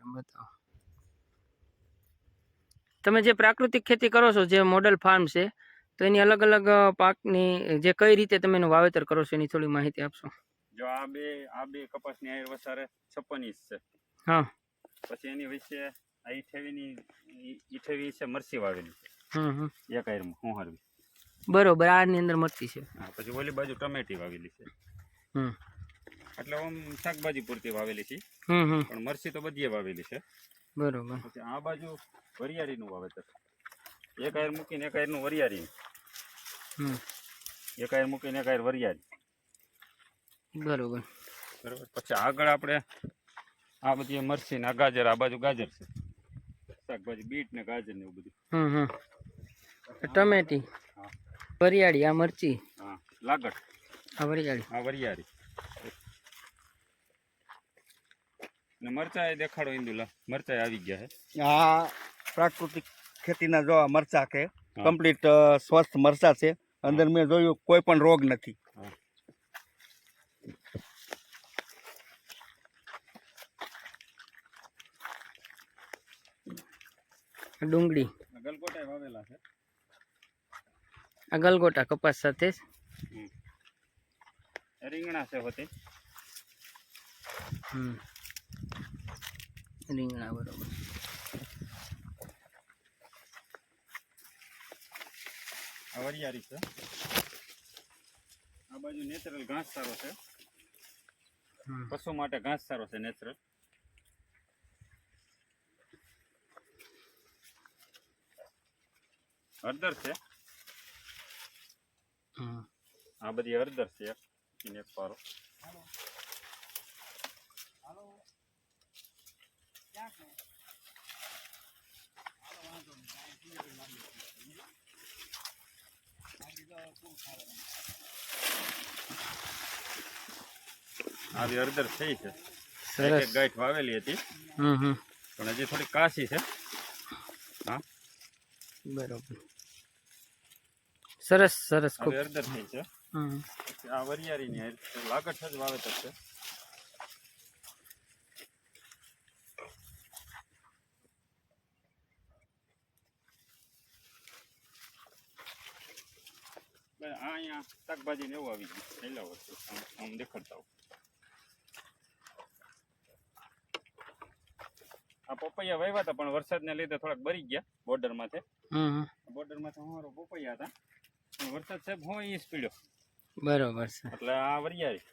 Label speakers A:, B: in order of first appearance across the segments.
A: બતાવો. તમે જે પ્રાકૃતિક ખેતી કરો છો જે મોડલ ફાર્મ છે તો એની અલગ અલગ પાકની જે કઈ રીતે તમે એનું વાવેતર કરો છો એની થોડી માહિતી આપશો?
B: જો આ બે આ બે કપાસની આયર વસારે છપ્પન ઇંચ છે.
A: હા.
B: પછી એની વિશે આ ઈઠેવીની ઈઠેવી છે મરસી વાવેલી
A: હમ હમ.
B: છે એક આયરમાં હું હરવી
A: બરોબર આની અંદર મરચી છે.
B: હા પછી ઓલી બાજુ ટમેટી વાવેલી છે.
A: હમ.
B: એટલે આમ શાકભાજી પૂરતી વાવેલી છે. પણ મરસી તો બધીએ વાવેલી છે.
A: બરોબર.
B: પછી આ બાજુ વરિયાળીનું વાવેતર. એક આયર મૂકીને એક આયરનું વરિયાળી. એક આયર મૂકીને એક આયર વરિયાળી.
A: બરોબર.
B: બરોબર. પછી આગળ આપણે આ બધી મરસી ને આ ગાજર આ બાજુ ગાજર છે. શાકભાજી બીટ ને ગાજર ને એવું બધું.
A: ટમેટી વરિયાળી આ મરચી.
B: હા. લાગડ.
A: આ વરિયાળી.
B: આ વરિયાળી. ને મરચાં દેખાડો ઇન્દુલા મરચાં આવી ગયા છે
C: આ પ્રાકૃતિક ખેતીના જો મરચા છે કમ્પ્લીટ સ્વસ્થ મરચા છે. અંદર મેં જોયું કોઈ પણ રોગ નથી.
A: ડુંગળી.
B: આ ગલગોટા વાવેલા છે.
A: આ ગલગોટા કપાસ સાથે જ.
B: રીંગણા છે હોતી.
A: હમ. રીંગણા બરોબર
B: વરિયારી છે આ બાજુ નેચરલ ઘાસ સારો છે પશુ માટે ઘાસ સારો છે નેચરલ હળદર છે આ બધી હળદર છે એક પારો આવી હળદર થઈ છે. એક
A: સરસ.
B: એક ગાંઠ વાવેલી હતી.
A: હમ હમ.
B: પણ હજી થોડી કાશી છે. હા.
A: બરોબર. સરસ સરસ ખૂબ.
B: આવી હળદર થઈ છે.
A: હમ.
B: પછી આ વરિયાળીની હારી છે. લાગઠ જ વાવેતર છે. બસ આ અહીંયા શાકભાજી ને એવું આવી ગયું. છેલ્લા વર્ષે આમ આમ દેખાડતા હોઉં. આ પપૈયા વાવ્યા હતા પણ વરસાદને લીધે થોડાક બરી ગયા બોર્ડરમાંથી.
A: હમ હમ.
B: બોર્ડરમાંથી અમારો પપૈયા હતા. પણ વરસાદ સાહેબ હું ઈ સ્પીડ્યો
A: બરોબર છે.
B: એટલે આ વરિયાળી.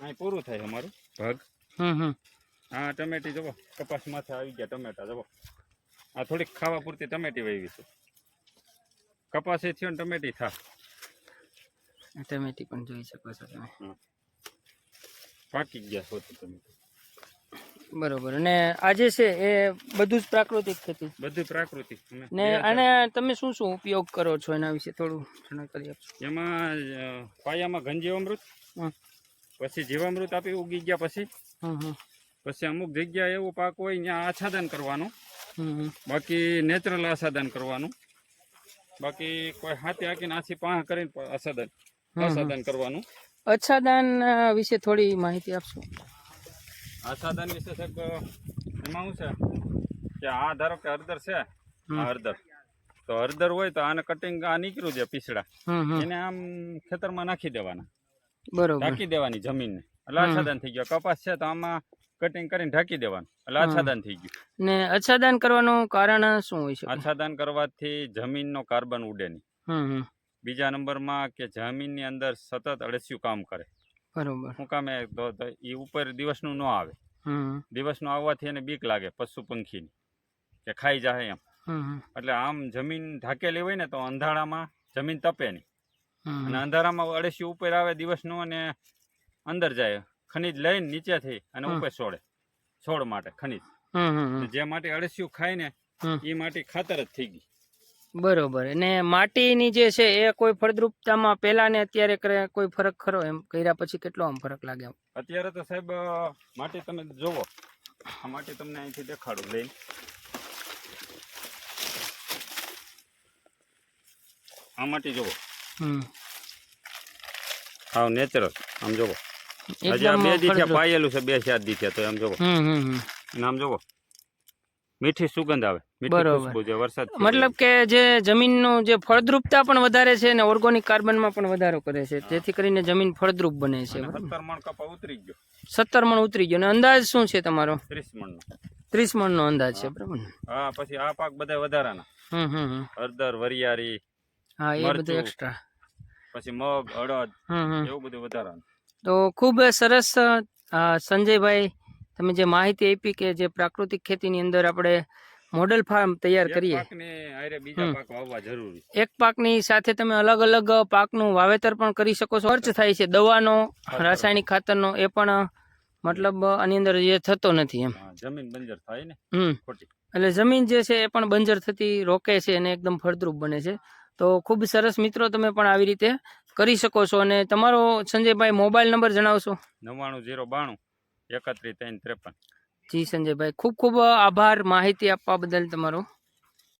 B: અહીં પૂરું થાય અમારું. ભાગ? હા ટમેટી જવો કપાસ માથે આવી ગયા ટમેટા જવો. આ થોડીક ખાવા પૂરતી ટમેટી વાવી છે. કપાસ એ થયો ને ટમેટી થા.
A: ટમેટી પણ જોઈ શકો છો તમે.
B: પાકી ગયા હોતી ટમેટી.
A: બરોબર. અને આજે છે એ બધું જ પ્રાકૃતિક ખેતી
B: બધું પ્રાકૃતિક.
A: ને અને તમે શું શું ઉપયોગ કરો છો એના વિશે થોડું જાણકારી આપશો?
B: એમાં પાયામાં ઘનજીવામૃત
A: અમૃત
B: પછી જીવામૃત આપી ઉગી ગયા પછી પછી અમુક જગ્યાએ એવો પાક હોય ત્યાં આચ્છાદન કરવાનું. બાકી નેચરલ આસાદન કરવાનું. બાકી કોઈ હાથે હાકીને આછી પાહ કરીને આસાદન આસાદન કરવાનું.
A: અચ્છાદાન વિશે થોડી માહિતી આપશો?
B: આસાદન વિશે સાહેબ એમાં શું છે? કે આ ધારો કે હળદર છે આ હળદર. તો હળદર હોય તો આને કટિંગ આ નીકળ્યું છે પીસડા. એને આમ ખેતરમાં નાખી દેવાના.
A: બરોબર.
B: ઢાંકી દેવાની જમીનને. એટલે. આચ્છાદન થઈ ગયો. કપાસ છે તો આમાં કટિંગ કરીને ઢાંકી દેવાનું. એટલે આચ્છાદન થઈ ગયું.
A: ને આચ્છાદન કરવાનું કારણ શું હોય છે
B: આચ્છાદન કરવાથી જમીનનો કાર્બન ઉડે નહીં. બીજા નંબરમાં કે જમીનની અંદર સતત અળસિયું કામ કરે.
A: બરોબર.
B: શું કામે તો એ ઉપર દિવસનું ન આવે. દિવસનું આવવાથી એને બીક લાગે પશુ પંખીની કે ખાઈ જાય એમ. એટલે આમ જમીન ઢાકેલી હોય ને તો અંધારામાં જમીન તપે નહીં. અને અંધારામાં અળસિયું ઉપર આવે દિવસનું અને અંદર જાય ખનીજ લઈને નીચેથી અને ઉપર છોડે છોડ માટે ખનીજ. જે માટે અળસિયું ખાય ને એ માટે ખાતર જ થઈ ગઈ.
A: બરોબર. અને માટીની જે છે એ કોઈ ફળદ્રુપતામાં પહેલા ને અત્યારે કોઈ ફરક ખરો એમ? કર્યા પછી કેટલો આમ ફરક લાગે
B: અત્યારે તો સાહેબ માટી તમે જોવો. આ માટી તમને અહીંથી દેખાડું લઈને આ માટી જોવો.
A: હમ.
B: હા નેચરલ આમ જોવો. હજી આ બે દી. પાયેલું છે બે ચાર દી થયા તો આમ જોવો.
A: હમ હમ હમ.
B: નામ જોવો. મીઠી સુગંધ આવે.
A: બરોબર. મતલબ કે જે જમીનનું જે ફળદ્રુપતા પણ વધારે છે અને ઓર્ગોનિક કાર્બનમાં પણ વધારો કરે છે. જેથી કરીને જમીન ફળદ્રુપ બને છે.
B: સત્તર મણ ઉતરી ગયો.
A: અને અંદાજ શું છે તમારો?
B: ત્રીસ મણ
A: મણનો અંદાજ છે. બરાબર
B: હા પછી આ પાક બધા વધારાના.
A: હમ હમ હમ.
B: હળદર વરિયાળી
A: હા એ બધું. એક્સ્ટ્રા
B: પછી મગ અડદ એવું બધું વધારાનું.
A: તો ખૂબ સરસ સંજયભાઈ તમે જે માહિતી આપી કે જે પ્રાકૃતિક ખેતીની અંદર આપણે મોડલ ફાર્મ તૈયાર કરીએ. એક પાકની સાથે તમે અલગ અલગ પાકનું વાવેતર પણ કરી શકો છો. ખર્ચ થાય છે દવાનો રાસાયણિક ખાતરનો એ પણ મતલબ આની અંદર જે થતો નથી એમ.
B: જમીન બંજર થાય ને?
A: હમ. એટલે જમીન જે છે એ પણ બંજર થતી રોકે છે અને એકદમ ફળદ્રુપ બને છે. તો ખૂબ સરસ મિત્રો તમે પણ આવી રીતે કરી શકો છો અને તમારો સંજયભાઈ મોબાઈલ નંબર જણાવશો?
B: નવ્વાણું જીરો બાણું એકત્રીસ ત્રણ ત્રેપન.
A: જી સંજયભાઈ ખૂબ ખૂબ આભાર માહિતી આપવા બદલ તમારો.